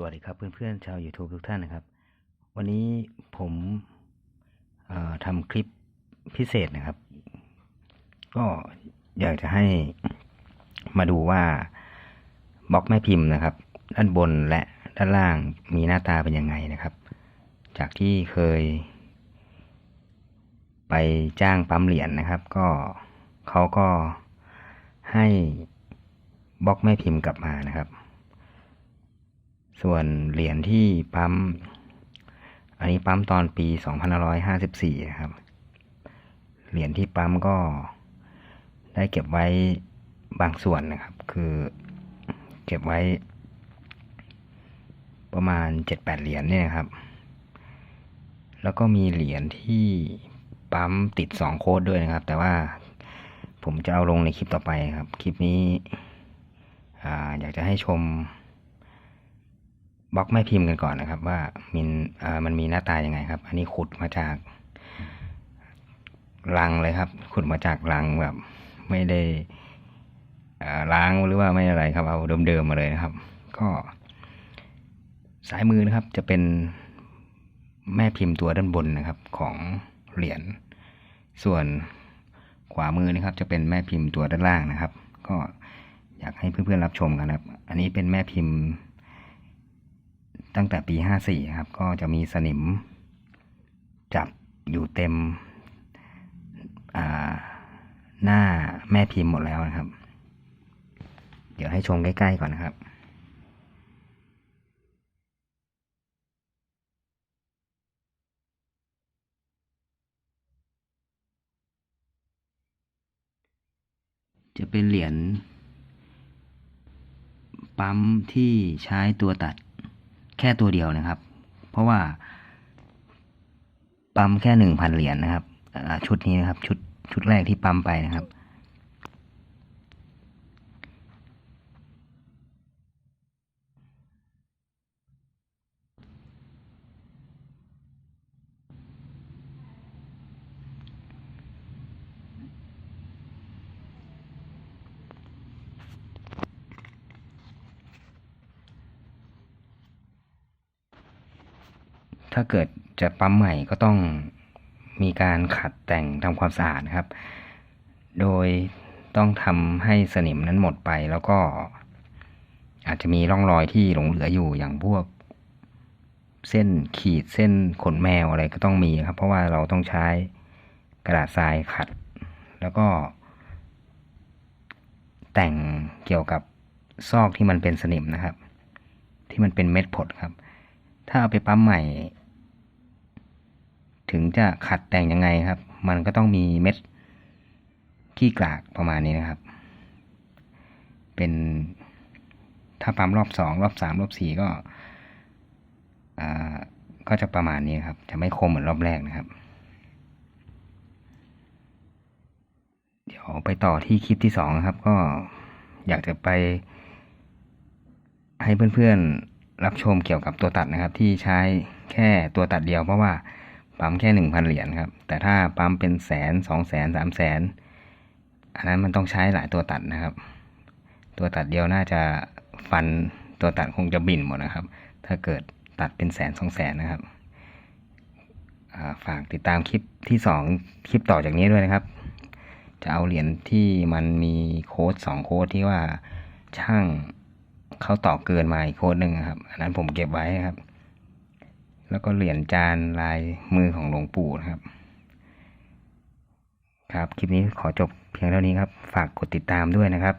สวัสดีครับเพื่อนๆชาว YouTube ทุกท่านนะครับ วันนี้ผมทำคลิปพิเศษนะครับ ก็อยากจะให้มาดูว่าบล็อกแม่พิมพ์นะครับ ด้านบนและด้านล่างมีหน้าตาเป็นยังไงนะครับ จากที่เคย ไปจ้างปั๊มเหรียญนะครับ ก็เขาก็ให้บล็อกแม่พิมพ์กลับมานะครับ ส่วนเหรียญที่ปั๊ม อันนี้ปั๊มตอนปี 2554 นะครับ เหรียญที่ปั๊มก็ได้เก็บไว้บางส่วนนะครับ คือเก็บไว้ ประมาณ 7-8 เหรียญเนี่ยครับ แล้วก็มีเหรียญที่ปั๊มติด 2 โค้ดด้วยนะครับ แต่ว่าผมจะเอาลงในคลิปต่อไปครับ คลิปนี้ออยากจะให้ชม บล็อกแม่พิมพ์กันก่อนนะครับ ว่ามินอ่ามันมีหน้าตายังไงครับ อันนี้ขุดมาจากลังเลยครับ ขุดมาจากลังแบบ ไม่ได้ล้างหรือว่าไม่อะไรครับ เอาเดิมๆมาเลยนะครับ ก็ซ้ายมือนะครับ จะเป็นแม่พิมพ์ตัวด้านบนนะครับ ของเหรียญส่วนขวามือนะครับ จะเป็นแม่พิมพ์ตัวด้านล่างนะครับ ก็อยากให้เพื่อนๆรับชมกันครับ อันนี้เป็นแม่พิมพ์ ตั้งแต่ปี 54 ครับ ก็จะมีสนิมจับอยู่เต็มหน้าแม่พิมพ์หมดแล้วนะครับ เดี๋ยวให้ชมใกล้ๆก่อนนะครับจะเป็นเหรียญปั๊มที่ใช้ตัวตัด แค่ตัวเดียวนะครับ เพราะว่าปั๊มแค่หนึ่งพันเหรียญนะครับชุดนี้นะครับ ชุดชุดแรกที่ปั๊มไปนะครับ ถ้าเกิดจะปั๊มใหม่ก็ต้องมีการขัดแต่งทำความสะอาดนะครับ โดยต้องทำให้สนิมนั้นหมดไปแล้วก็ อาจจะมีร่องรอยที่หลงเหลืออยู่อย่างพวก เส้นขีดเส้นขนแมวอะไรก็ต้องมีครับ เพราะว่าเราต้องใช้กระดาษทรายขัด แล้วก็ แต่งเกี่ยวกับซอกที่มันเป็นสนิมนะครับ ที่มันเป็นเม็ดผดครับ ถ้าเอาไปปั๊มใหม่ ถึงจะขัดแต่งยังไงครับ มันก็ต้องมีเม็ดขี้กลากประมาณนี้นะครับ เป็นถ้าปั๊มรอบสองรอบสามรอบสี่ก็ก็จะประมาณนี้ครับ จะไม่คมเหมือนรอบแรกนะครับ เดี๋ยวไปต่อที่คลิปที่สองครับ ก็อยากจะไป ให้เพื่อนๆรับชมเกี่ยวกับตัวตัดนะครับ ที่ใช้แค่ตัวตัดเดียวเพราะว่า ปั๊มแค่หนึ่งพันเหรียญครับ แต่ถ้าปั๊มเป็นแสนสองแสนสามแสนอันนั้นมันต้องใช้หลายตัวตัดนะครับ ตัวตัดเดียวน่าจะฟันตัวตัดคงจะบินหมดนะครับ ถ้าเกิดตัดเป็นแสนสองแสนนะครับฝากติดตามคลิปที่สองคลิปต่อจากนี้ด้วยนะครับ จะเอาเหรียญที่มันมีโค้ดสองโค้ดที่ว่าช่างเขาต่อเกินมาอีกโค้ดหนึ่งครับ อันนั้นผมเก็บไว้ครับ แล้วก็เหรียญจานลายมือของหลวงปู่นะครับ ครับ คลิปนี้ขอจบเพียงเท่านี้ครับ ฝากกดติดตามด้วยนะครับ